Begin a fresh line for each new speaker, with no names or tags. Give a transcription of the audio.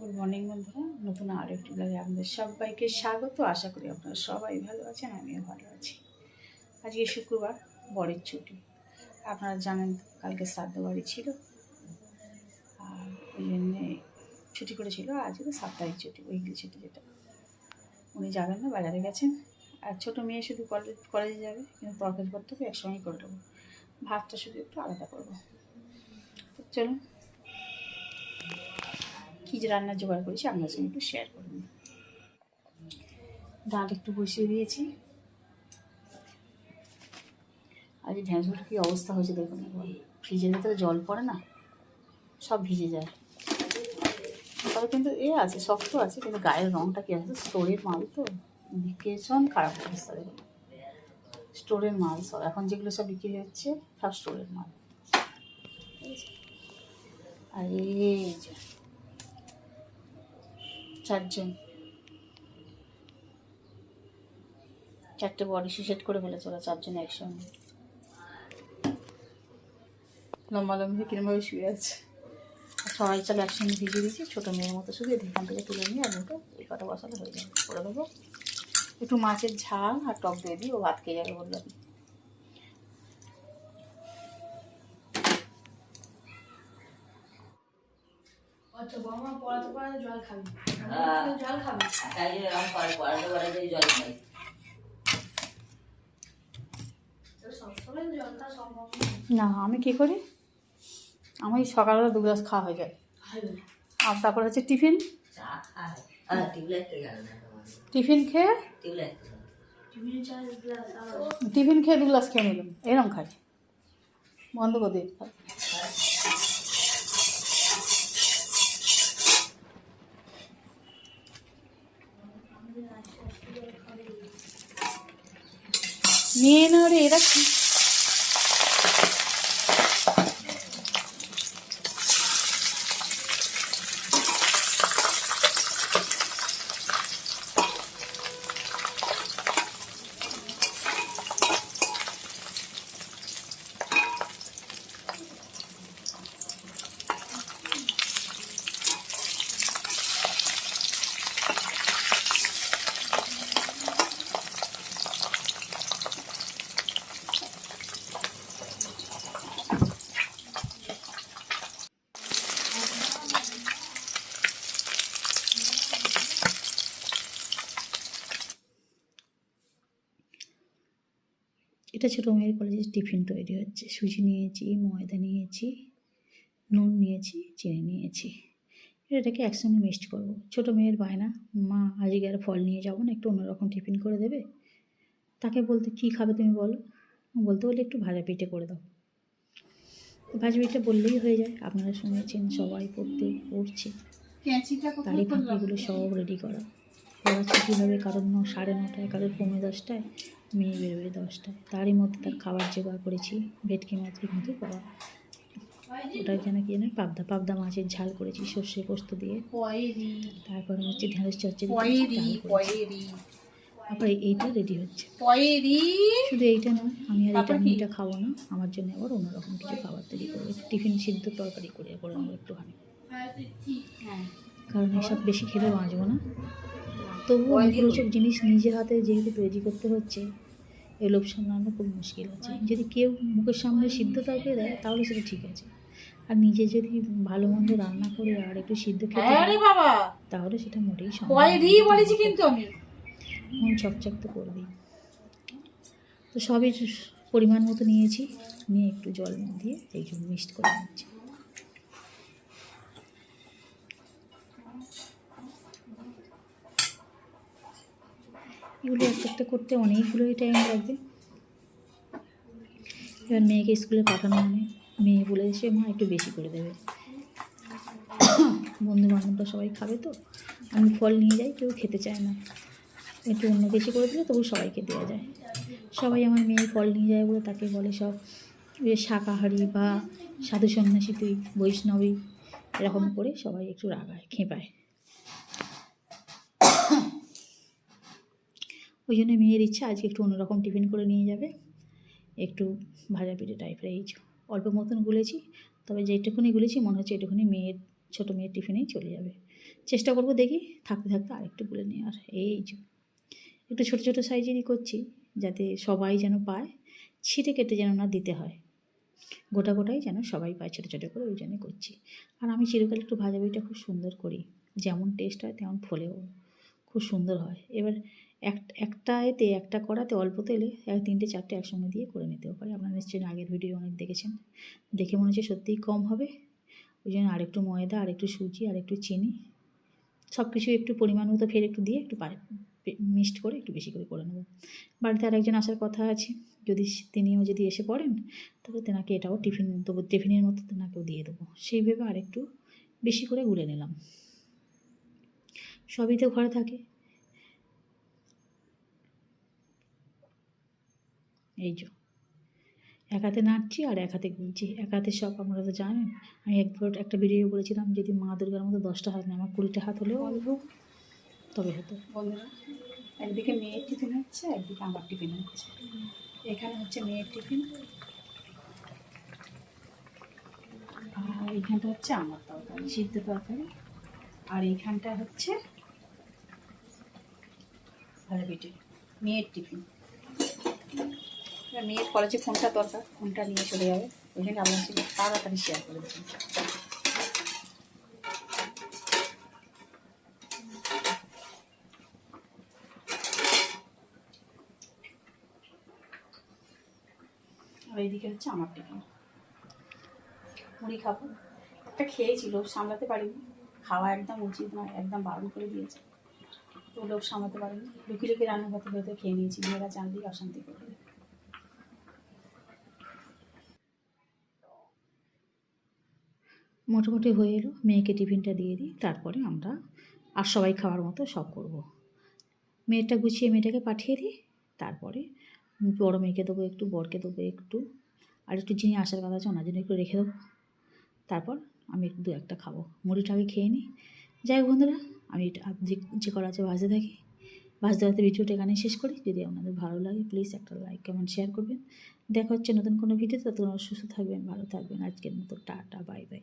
Good morning বন্ধুরা। নতুন আরও একটি ব্লগে আপনাদের সবাইকে স্বাগত। আশা করি আপনারা সবাই ভালো আছেন, আমিও ভালো আছি। আজকে শুক্রবার, বরের ছুটি। আপনারা জানেন কালকে শ্রাদ্ধ বাড়ি ছিল। আর ওই জন্যে ছুটি করেছিল, আজকে সাপ্তাহিক ছুটি উইকলি ছুটি যেটা। উনি যাবেন না, বাজারে গেছেন। আর ছোটো মেয়ে শুধু কলেজ কলেজে যাবে, কিন্তু তরকারিপত্রকে একসঙ্গেই করে দেবো ভাতটা শুধু একটু আলাদা করব। তো চলুন কী যে রান্নার জোগাড় করেছি, আপনার সঙ্গে একটু শেয়ার করে নিই। ডাল একটু বসিয়ে দিয়েছি। আজ ঢ্যাঁড়সগুলোর কী অবস্থা হয়েছে দেখুন একবার। ভেতরে জল পড়ে না, সব ভিজে যায়। তবে কিন্তু এ আছে, শক্ত আছে, কিন্তু গায়ের রঙটা কী আছে? স্টোরের মাল তো। ভীষণ খারাপ অবস্থা দেখুন। স্টোরের মাল সব, এখন যেগুলো সব বিক্রি হচ্ছে, সব স্টোরের মাল। আর এই চারজন। চারটে বডি সেট করে ফেলেছে ওরা, চারজন একসঙ্গে। লম্বা লম্বি কিরমভাবে শুয়ে আছে। সবাই চাল একসঙ্গে ভিজিয়ে দিয়েছি, ছোটো মেয়ের মতো শুধু এখান থেকে তুলে নিয়ে আর ওটা এই কটা বসালে হয়ে যাবে, করে দেবো। একটু মাছের ঝাল আর টক দিয়ে দিই ও ভাত খেয়ে যাবে বলল।
বাবা পড়াতে পড়াতে জল খাবি। জল খাবি।
তাই জন্য পড়াতে পড়াতে জল খাই।
তো সবসময় জল খাওয়া সম্ভব
না। আমি কী করি? আমি সকালবেলা দু গ্লাস খাওয়া হয়ে যায়। আর তারপর হচ্ছে টিফিন। টিফিন খেয়ে
টিফিন
খেয়ে দু গ্লাস খেয়ে নিলাম। এরম খাই। বন্ধ করে দিই নিয়ে এটা ছোটো মেয়ের কলেজের টিফিন তৈরি হচ্ছে। সুজি নিয়েছি ময়দা নিয়েছি নুন নিয়েছি চিনি নিয়েছি। এটাকে একসঙ্গে মিক্সড করব। ছোটো মেয়ের বায়না মা আজকে আর ফল নিয়ে যাব না একটু অন্যরকম টিফিন করে দেবে? তাকে বলতে কী খাবে তুমি বলো? বলতে বলে একটু ভাজা পিঠে করে দাও। ভাজা পিঠে বললেই হয়ে যায়। আপনারা শুনেছেন সবাই পড়তে পড়ছে। তারই ফাঁকিগুলো সব রেডি করা। ওরা ছুটি হবে কারোর ন সাড়ে নটায় কারোর পৌনে দশটায়। মেয়ে বেরোবে দশটায়। তারই মধ্যে তার খাবার জোগাড় করেছি ভেটকি মাছ কিন্তু পাওয়া ওটা যেন কি জানে পাবদা পাবদা মাছের ঝাল করেছি সর্ষে পোস্ত দিয়ে। তারপরে হচ্ছে ঢেঁড়স চচ্চড়ি।
পয়েরি
তারপরে এইটা রেডি হচ্ছে। শুধু এইটা নয় আমি আর এটা মিটা খাব না আমার জন্য আবার অন্যরকম কিছু খাবার তৈরি করব। টিফিন সিদ্ধ তরকারি করে করে নেব একটুখানি।
হ্যাঁ।
কারণ এসব বেশি খেলে বাঁচবো না। তবুও মুখরোচক জিনিস নিজের হাতে যেহেতু তৈরি করতে হচ্ছে লোভ সামলানো খুব মুশকিল আছে। যদি কেউ মুখের সামনে সিদ্ধ তরকারি দেয় তাহলে সেটা ঠিক আছে। আর নিজে যদি ভালো মন্দ রান্না করে আর একটু সিদ্ধ খেতে
হ্যাঁ বাবা।
তাহলে সেটা মোটেই সম্ভব
বলেছি কিন্তু আমি।
মন চকচক তো করবেই তো সবই পরিমাণ মতো নিয়েছি নিয়ে একটু জল দিয়ে এই জন্য মিক্সড করে নিচ্ছি। এগুলো একটা একটা করতে অনেকগুলোই টাইম লাগবে। এবার মেয়েকে স্কুলে পাঠানো মানে মেয়ে বলে এসে মা, একটু বেশি করে দেবে। বন্ধু বান্ধবরা সবাই খাবে তো। আমি ফল নিয়ে যাই, কেউ খেতে চায় না। একটু অন্য বেশি করে দিলে তবু সবাইকে দেওয়া যায়। সবাই আমার মেয়ে ফল নিয়ে যায় বলে তাকে বলে সব, যে শাকাহারি বা সাধু সন্ন্যাসী তুই বৈষ্ণবী, এরকম করে সবাই একটু রাগায়, খেপায়। ওই জন্য মেয়ের ইচ্ছা আজকে একটু অন্যরকম টিফিন করে নিয়ে যাবে। একটু ভাজা পিঠে টাইপের এই অল্প মতন গুলেছি, তবে যেটুকুনি গুলেছি মনে হচ্ছে এটুকুনি মেয়ের, ছোটো মেয়ের টিফিনেই চলে যাবে। চেষ্টা করব দেখি, থাকতে থাকতে আরেকটু গুলে আর এই যে একটু ছোটো ছোটো সাইজেরই করছি, যাতে সবাই যেন পায়, ছিটে কেটে যেন না দিতে হয়। গোটা গোটাই যেন সবাই পায় ছোটো ছোটো করে ওই জন্যই করছি। আর আমি চিরকাল একটু ভাজা ভাজাভুজিটা খুব সুন্দর করি, যেমন টেস্ট হয় তেমন ফলেও খুব সুন্দর হয়। এবার এক একটা এতে একটা কড়াতে অল্প তেলে এক, তিনটে, চারটে একসঙ্গে দিয়ে করে নিতেও পারে। আপনারা নিশ্চয়ই আগের ভিডিও অনেক দেখেছেন। দেখে মনে হচ্ছে সত্যিই কম হবে। ওই জন্য আরেকটু ময়দা, আরেকটু সুজি আর একটু চিনি সব কিছু একটু পরিমাণ মতো ফের একটু দিয়ে একটু মিক্সড করে একটু বেশি করে করে নেব। বাড়িতে আরেকজন আসার কথা আছে। যদি তিনিও যদি এসে পড়েন তবে তেনাকে এটাও টিফিন দেবো, টিফিনের মতো তেনাকেও দিয়ে দেবো। সেই ভেবে আরেকটু বেশি করে গুলে নিলাম। সবই তো ঘরে থাকে। এই যে। এক হাতে নাড়ছি আর এক হাতে গুলছি এক হাতে সব আপনারা তো জানেন। আমি একবার একটা ভিডিও বলেছিলাম যদি মা দুর্গার মতো দশটা হাত নেই আমার কুড়িটা হাত হলেও তবে হতো।
বন্ধুরা একদিকে মেয়ের টিফিন হচ্ছে একদিকে আমার টিফিন হচ্ছে। এখানে হচ্ছে মেয়ের টিফিন। আর এইখানটা হচ্ছে আমার তরকারি সিদ্ধ তরকারি। আর এইখানটা হচ্ছে ভালো মেয়ের টিফিন। মেয়ের কলেজে ফোনটা দরকার ফোনটা নিয়ে চলে যাবে। ওই জন্য আপনার সঙ্গে তাড়াতাড়ি শেয়ার করে দিচ্ছি আর এইদিকে হচ্ছে আমার টিফিন। মুড়ি খাব। একটা খেয়েছিল, সামলাতে পারিনি। খাওয়া একদম উচিত নয়, একদম বারণ করে দিয়েছে। তো লোক সামলাতে পারিনি। লুকি লুকি রান্না করতে করতে খেয়ে নিয়েছি মেয়েরা জানলেই অশান্তি করবে
মোটামুটি হয়ে এলো। মেয়েকে টিফিনটা দিয়ে দিই, তারপরে আমরা আর সবাই খাওয়ার মতো সব করব। মেয়েটা গুছিয়ে মেয়েটাকে পাঠিয়ে দিই, তারপরে বড় মেয়েকে দেবো একটু, বরকে দেবো একটু, আর একটু যিনি আসার কথা আছে, ওনার জন্য একটু রেখে দেবো। তারপর আমি দু একটা খাব। মুড়িটাকে খেয়ে নিই। যাই হোক বন্ধুরা, আমি যে করা আছে ভাজতে থাকি। ভাজতে ভাজতে ভিডিওটা এখানে শেষ করি। যদি আপনাদের ভালো লাগে প্লিজ একটা লাইক কমেন্ট শেয়ার করবেন। দেখা হচ্ছে নতুন কোনো ভিডিও ততক্ষণ সুস্থ থাকবেন, ভালো থাকবেন। আজকের মতো টাটা বাই বাই